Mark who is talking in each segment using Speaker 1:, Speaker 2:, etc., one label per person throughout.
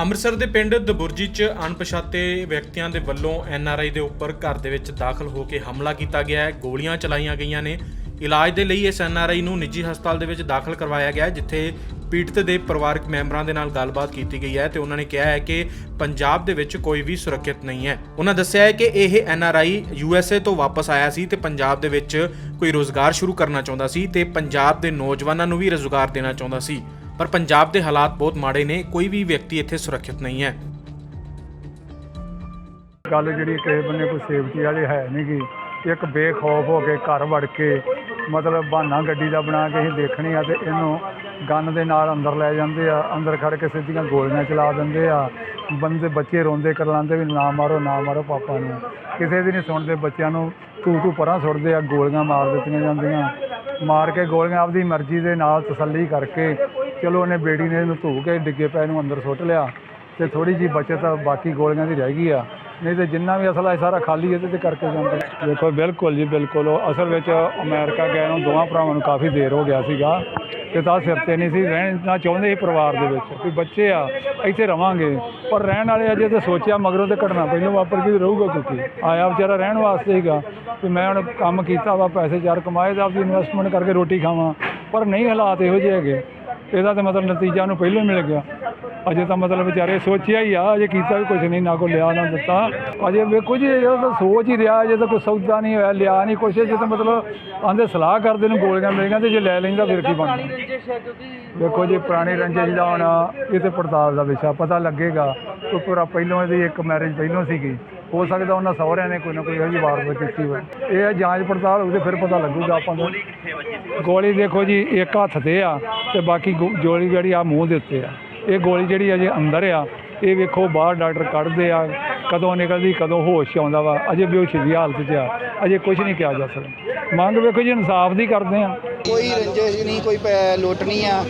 Speaker 1: ਅੰਮ੍ਰਿਤਸਰ ਦੇ ਪਿੰਡ ਦਬੁਰਜੀ 'ਚ ਅਣਪਛਾਤੇ ਵਿਅਕਤੀਆਂ ਦੇ ਵੱਲੋਂ ਐਨਆਰਆਈ ਦੇ ਉੱਪਰ ਘਰ ਦੇ ਵਿੱਚ ਦਾਖਲ ਹੋ ਕੇ ਹਮਲਾ ਕੀਤਾ ਗਿਆ ਹੈ। ਗੋਲੀਆਂ ਚਲਾਈਆਂ ਗਈਆਂ ਨੇ। ਇਲਾਜ ਦੇ ਲਈ ਇਸ ਐਨਆਰਆਈ ਨੂੰ ਨਿੱਜੀ ਹਸਪਤਾਲ ਦੇ ਵਿੱਚ ਦਾਖਲ ਕਰਵਾਇਆ ਗਿਆ ਹੈ, ਜਿੱਥੇ ਪੀੜਤ ਦੇ ਪਰਿਵਾਰਕ ਮੈਂਬਰਾਂ ਦੇ ਨਾਲ ਗੱਲਬਾਤ ਕੀਤੀ ਗਈ ਹੈ ਤੇ ਉਹਨਾਂ ਨੇ ਕਿਹਾ ਹੈ ਕਿ ਪੰਜਾਬ ਦੇ ਵਿੱਚ ਕੋਈ ਵੀ ਸੁਰੱਖਿਅਤ ਨਹੀਂ ਹੈ। ਉਹਨਾਂ ਦੱਸਿਆ ਹੈ ਕਿ ਇਹ ਐਨਆਰਆਈ ਯੂਐਸਏ ਤੋਂ ਵਾਪਸ ਆਇਆ ਸੀ ਤੇ ਪੰਜਾਬ ਦੇ ਵਿੱਚ ਕੋਈ ਰੋਜ਼ਗਾਰ ਸ਼ੁਰੂ ਕਰਨਾ ਚਾਹੁੰਦਾ ਸੀ ਤੇ ਪੰਜਾਬ ਦੇ ਨੌਜਵਾਨਾਂ ਨੂੰ ਵੀ ਰੋਜ਼ਗਾਰ ਦੇਣਾ ਚਾਹੁੰਦਾ ਸੀ। ਪਰ ਪੰਜਾਬ ਦੇ ਹਾਲਾਤ ਬਹੁਤ ਮਾੜੇ ਨੇ, ਕੋਈ ਵੀ ਵਿਅਕਤੀ ਇੱਥੇ ਸੁਰੱਖਿਅਤ ਨਹੀਂ ਹੈ।
Speaker 2: ਗੱਲ ਜਿਹੜੀ ਕਿਸੇ ਬੰਨੇ ਕੋਈ ਸੇਫਟੀ ਵਾਲੀ ਹੈ ਨਹੀਂ ਗੀ, ਇੱਕ ਬੇਖੌਫ ਹੋ ਕੇ ਘਰ ਵੜ ਕੇ ਮਤਲਬ ਬਹਾਨਾ ਗੱਡੀ ਦਾ ਬਣਾ ਕੇ ਅਸੀਂ ਦੇਖਣੀ ਆ ਤੇ ਇਹਨੂੰ ਗਨ ਦੇ ਨਾਲ ਅੰਦਰ ਲੈ ਜਾਂਦੇ ਆ, ਅੰਦਰ ਖੜ ਕੇ ਸਿੱਧੀਆਂ ਗੋਲੀਆਂ ਚਲਾ ਦਿੰਦੇ ਆ। ਬੰਦੇ ਬੱਚੇ ਰੋਂਦੇ ਕਰਲਾਉਂਦੇ ਵੀ ਨਾ ਮਾਰੋ ਨਾ ਮਾਰੋ ਪਾਪਾ ਨੂੰ। ਕਿਸੇ ਦੀ ਨਹੀਂ ਸੁਣਦੇ, ਬੱਚਿਆਂ ਨੂੰ ਤੂੰ ਤੂੰ ਪਰਾਂ ਸੁੱਟਦੇ ਆ, ਗੋਲੀਆਂ ਮਾਰ ਦਿੱਤੀਆਂ ਜਾਂਦੀਆਂ। ਮਾਰ ਕੇ ਗੋਲੀਆਂ ਆਪਦੀ ਮਰਜ਼ੀ ਦੇ ਨਾਲ ਤਸੱਲੀ ਕਰਕੇ ਚਲੋ ਉਹਨੇ ਬੇੜੀ ਨੇ ਇਹਨੂੰ ਧੂ ਕੇ ਡਿੱਗੇ ਪੈ ਨੂੰ ਅੰਦਰ ਸੁੱਟ ਲਿਆ ਤੇ ਥੋੜੀ ਜੀ ਬਚਤ ਆ, ਬਾਕੀ ਗੋਲੀਆਂ ਦੀ ਰਹਿ ਗਈ ਆ। ਨਹੀਂ ਤੇ ਜਿੰਨਾ ਵੀ ਅਸਲਾ ਹੈ ਸਾਰਾ ਖਾਲੀ ਇਹਦੇ ਤੇ ਕਰਕੇ ਜਾਂਦੇ। ਦੇਖੋ ਬਿਲਕੁਲ ਜੀ ਬਿਲਕੁਲ। ਉਹ ਅਸਲ ਵਿੱਚ ਅਮਰੀਕਾ ਗਏ ਨੂੰ ਦੋਵਾਂ ਭਰਾਵਾਂ ਨੂੰ ਕਾਫੀ ਦੇਰ ਹੋ ਗਿਆ ਸੀਗਾ ਤੇ ਤਾਂ ਸਿਰ ਤੇ ਨਹੀਂ ਸੀ ਰਹਿਣਾ ਚਾਹੁੰਦੇ ਸੀ ਪਰਿਵਾਰ ਦੇ ਵਿੱਚ ਵੀ ਬੱਚੇ ਆ ਇੱਥੇ ਰਵਾਂਗੇ। ਪਰ ਰਹਿਣ ਵਾਲੇ ਅਜੇ ਤਾਂ ਸੋਚਿਆ ਮਗਰੋਂ ਤੇ ਘਟਨਾ ਪਹਿਲਾਂ ਵਾਪਰ ਕੇ ਰਹੂਗਾ ਕਿਉਂਕਿ ਆਇਆ ਵਿਚਾਰਾ ਰਹਿਣ ਵਾਸਤੇ ਸੀਗਾ ਵੀ ਮੈਂ ਹੁਣ ਕੰਮ ਕੀਤਾ ਵਾ ਪੈਸੇ ਚਾਰ ਕਮਾਏ ਤਾਂ ਆਪਦੀ ਇਨਵੈਸਟਮੈਂਟ ਕਰਕੇ ਰੋਟੀ ਖਾਵਾਂ। ਪਰ ਨਹੀਂ ਹਾਲਾਤ ਇਹੋ ਜਿਹੇ ਹੈਗੇ। ਇਹਦਾ ਤਾਂ ਮਤਲਬ ਨਤੀਜਾ ਨੂੰ ਪਹਿਲਾਂ ਮਿਲ ਗਿਆ। ਅਜੇ ਤਾਂ ਮਤਲਬ ਵਿਚਾਰੇ ਸੋਚਿਆ ਹੀ ਆ, ਅਜੇ ਕੀਤਾ ਵੀ ਕੁਝ ਨਹੀਂ, ਨਾ ਕੋਈ ਲਿਆ, ਨਾ ਦਿੱਤਾ। ਅਜੇ ਵੇਖੋ ਜੀ, ਇਹ ਤਾਂ ਸੋਚ ਹੀ ਰਿਹਾ, ਅਜੇ ਤਾਂ ਕੋਈ ਸੌਦਾ ਨਹੀਂ ਹੋਇਆ, ਲਿਆ ਨਹੀਂ ਕੁਛ ਜੇ ਤਾਂ ਮਤਲਬ ਆਂਦੇ ਸਲਾਹ ਕਰਦੇ ਨੂੰ, ਗੋਲੀਆਂ ਮਿਲੀਆਂ ਤੇ ਜੇ ਲੈ ਲੈਂਦਾ ਫਿਰ ਕੀ ਬਣਦਾ ਵੇਖੋ ਜੀ, ਪੁਰਾਣੀ ਰੰਜਿਸ਼ ਦਾ ਹੋਣਾ ਇਹ ਤੇ ਪੜਤਾਲ ਦਾ ਵਿਸ਼ਾ, ਪਤਾ ਲੱਗੇਗਾ ਕੋਈ ਪੂਰਾ ਪਹਿਲੋਂ ਇਹਦੀ ਇੱਕ ਮੈਰਿਜ ਪਹਿਲੋਂ ਸੀਗੀ। ਹੋ ਸਕਦਾ ਉਹਨਾਂ ਸਹੁਰਿਆਂ ਨੇ ਕੋਈ ਨਾ ਕੋਈ ਇਹੋ ਜਿਹੀ ਵਾਰਦਾਤ ਕੀਤੀ ਹੋਵੇ। ਇਹ ਹੈ ਜਾਂਚ ਪੜਤਾਲ ਹੋਊ ਫਿਰ ਪਤਾ ਲੱਗੂਗਾ ਆਪਾਂ ਨੂੰ। ਗੋਲੀ ਦੇਖੋ ਜੀ, ਇੱਕ ਹੱਥ ਤੇ ਆ ਤੇ ਬਾਕੀ ਗੋ- ਗੋਲੀ ਜਿਹੜੀ ਆ ਮੂੰਹ ਦੇ ਉੱਤੇ ਆ। ਇਹ ਗੋਲੀ ਜਿਹੜੀ ਅਜੇ ਅੰਦਰ ਆ, ਇਹ ਵੇਖੋ ਬਾਹਰ ਡਾਕਟਰ ਕੱਢਦੇ ਆ, ਕਦੋਂ ਨਿਕਲਦੀ, ਕਦੋਂ ਹੋਸ਼ 'ਚ ਆਉਂਦਾ ਵਾ, ਅਜੇ ਬੇਹੋਸ਼ੀ ਦੀ ਹਾਲਤ 'ਚ ਆ, ਅਜੇ ਕੁਝ ਨਹੀਂ ਕਿਹਾ ਜਾ ਸਕਦਾ। ਮੰਗ ਵੇਖੋ ਜੀ ਇਨਸਾਫ ਦੀ ਕਰਦੇ ਆ
Speaker 3: ਕੋਈ ਰੰਜਿਸ਼ ਨਹੀਂ ਕੋਈ ਪੈ- ਲੁੱਟ ਨਹੀਂ ਆ।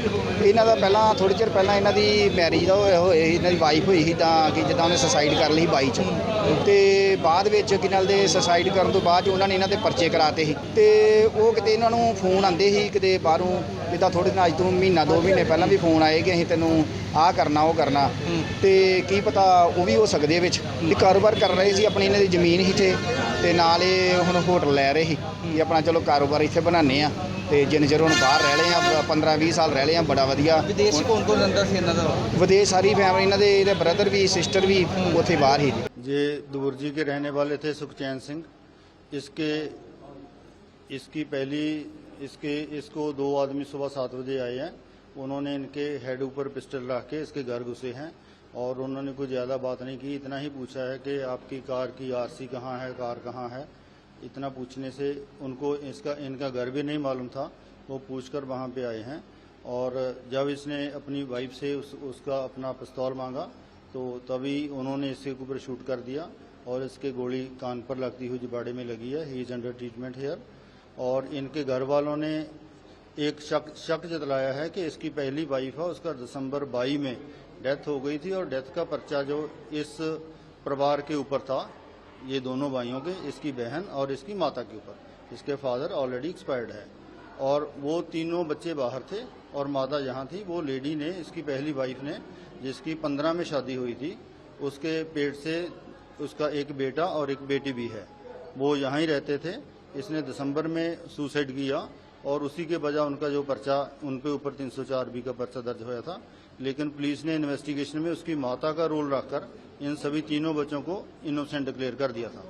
Speaker 3: ਇਹਨਾਂ ਦਾ ਪਹਿਲਾਂ ਥੋੜੀ ਚਿਰ ਪਹਿਲਾਂ ਇਹਨਾਂ ਦੀ ਮੈਰਿਜ ਦਾ ਹੋਇਆ ਹੋਇਆ ਸੀ, ਇਹਨਾਂ ਦੀ ਵਾਈਫ ਹੋਈ ਸੀ ਤਾਂ ਕਿ ਜਿੱਦਾਂ ਉਹਨੇ ਸੁਸਾਈਡ ਕਰ ਲਈ ਬਾਈ ਚ। ਤੇ ਬਾਅਦ ਵਿੱਚ ਕਿ ਨਾਲ ਦੇ ਸੁਸਾਈਡ ਕਰਨ ਤੋਂ ਬਾਅਦ 'ਚ ਉਹਨਾਂ ਨੇ ਇਹਨਾਂ ਦੇ ਪਰਚੇ ਕਰਾਤੇ ਸੀ। ਤੇ ਉਹ ਕਿਤੇ ਇਹਨਾਂ ਨੂੰ ਫੋਨ ਆਂਦੇ ਸੀ ਕਿਤੇ ਬਾਹਰੋਂ ਜਿੱਦਾਂ ਥੋੜੇ ਦਿਨ ਅੱਜ ਤੋਂ ਮਹੀਨਾ ਦੋ ਮਹੀਨੇ ਪਹਿਲਾਂ ਵੀ ਫੋਨ ਆਏ ਕਿ ਅਸੀਂ ਤੈਨੂੰ ਆਹ ਕਰਨਾ ਉਹ ਕਰਨਾ। ਤੇ ਕੀ ਪਤਾ ਉਹ ਵੀ ਹੋ ਸਕਦੇ ਵਿੱਚ। ਕਾਰੋਬਾਰ ਕਰ ਰਹੇ ਸੀ ਆਪਣੀ ਇਹਨਾਂ ਦੀ ਜ਼ਮੀਨ ਹੀ ਤੇ ਤੇ ਨਾਲ ਇਹ ਹੁਣ ਹੋਟਲ ਲੈ ਰਹੇ ਸੀ ਆਪਣਾ ਚਲੋ ਕਾਰੋਬਾਰ ਇੱਥੇ ਬਣਾਉਂਦੇ ਆ ਤੇ ਜਿੰਨੇ ਚਿਰ ਹੁਣ ਬਾਹਰ ਰਹਿ ਲਏ ਆ 15 20 ਸਾਲ ਰਹਿ ਲਏ ਆ ਬੜਾ ਵਧੀਆ
Speaker 4: ਵਿਦੇਸ਼ ਕੌਣ ਕੌਣ ਰਹਿੰਦਾ ਸੀ ਇਹਨਾਂ ਦਾ
Speaker 3: ਵਿਦੇਸ਼ ਸਾਰੀ ਫੈਮਿਲੀ ਇਹਨਾਂ ਦੇ ਇਹਦੇ ਬ੍ਰਦਰ ਵੀ ਸਿਸਟਰ ਵੀ ਉੱਥੇ ਬਾਹਰ ਹੀ
Speaker 5: ये दुबुर्जी के रहने वाले थे सुखचैन सिंह इसके इसकी पहली इसके इसको दो आदमी सुबह सात बजे आए हैं उन्होंने इनके हेड ऊपर पिस्टल रख के इसके घर घुसे हैं और उन्होंने कोई ज़्यादा बात नहीं की इतना ही पूछा है कि आपकी कार की आरसी कहाँ है कार कहाँ है इतना पूछने से उनको इसका इनका घर भी नहीं मालूम था। वो पूछकर वहाँ पे आए हैं और जब इसने अपनी वाइफ से उस, उसका अपना पिस्तौल मांगा तो तभी उन्होंने इसके ऊपर शूट कर दिया और इसके गोली कान पर लगती हुई जिबाड़े में लगी है। He is under treatment here और इनके घर वालों ने एक शक शक जतलाया है कि इसकी पहली वाइफ है उसका दिसंबर बाई में डेथ हो गई थी और डेथ का पर्चा जो इस परिवार के ऊपर था ये दोनों भाइयों के, इसकी बहन और इसकी माता के ऊपर। इसके फादर ऑलरेडी एक्सपायर्ड है। और वो तीनों बच्चे बाहर थे और माता यहाँ थी। वो लेडी ने, इसकी पहली वाइफ ने, जिसकी पंद्रह में शादी हुई थी, उसके पेट से उसका एक बेटा और एक बेटी भी है। वो यहाँ ही रहते थे। इसने दिसंबर में सुसाइड किया और उसी के बजाय उनका जो पर्चा उन पे ऊपर 304 बी का पर्चा दर्ज हुआ था। लेकिन पुलिस ने इन्वेस्टिगेशन में उसकी माता का रोल रखकर इन सभी तीनों बच्चों को इनोसेंट डिक्लेयर कर दिया था।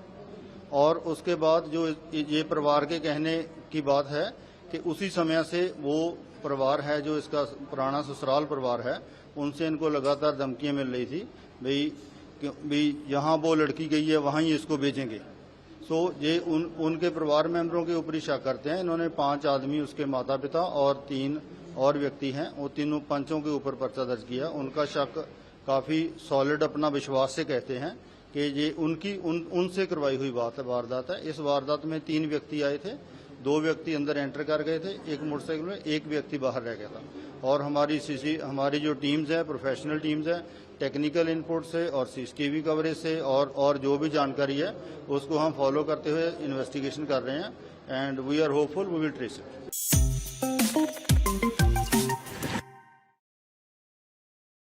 Speaker 5: और उसके बाद जो ये परिवार के कहने की बात है कि उसी समय से वो परिवार है, जो इसका पुराना ससुराल परिवार है, उनसे इनको लगातार धमकियाँ मिल रही थी, भाई भाई, यहाँ वो लड़की गई है, वहाँ ही इसको भेजेंगे। सो ये उन, उनके परिवार मेंबरों के ऊपर ही शक करते हैं। इन्होंने पाँच आदमी, उसके माता पिता और तीन और व्यक्ति हैं। वो तीनों पंचों के ऊपर पर्चा दर्ज किया। उनका शक काफ़ी सॉलिड अपना विश्वास से कहते हैं कि ये उनकी, उन, उनसे करवाई हुई बात है, वारदात है। इस वारदात में तीन व्यक्ति आए थे, दो व्यक्ति अंदर एंटर कर गए थे, एक मोटरसाइकिल में, एक व्यक्ति बाहर रह गया था। और हमारी सीसी हमारी जो टीम्स है प्रोफेशनल टीम्स है टेक्निकल इनपुट से और सीसीटीवी कवरेज से और और जो भी जानकारी है, उसको हम फॉलो करते हुए इन्वेस्टिगेशन कर रहे हैं। And we are hopeful we will trace it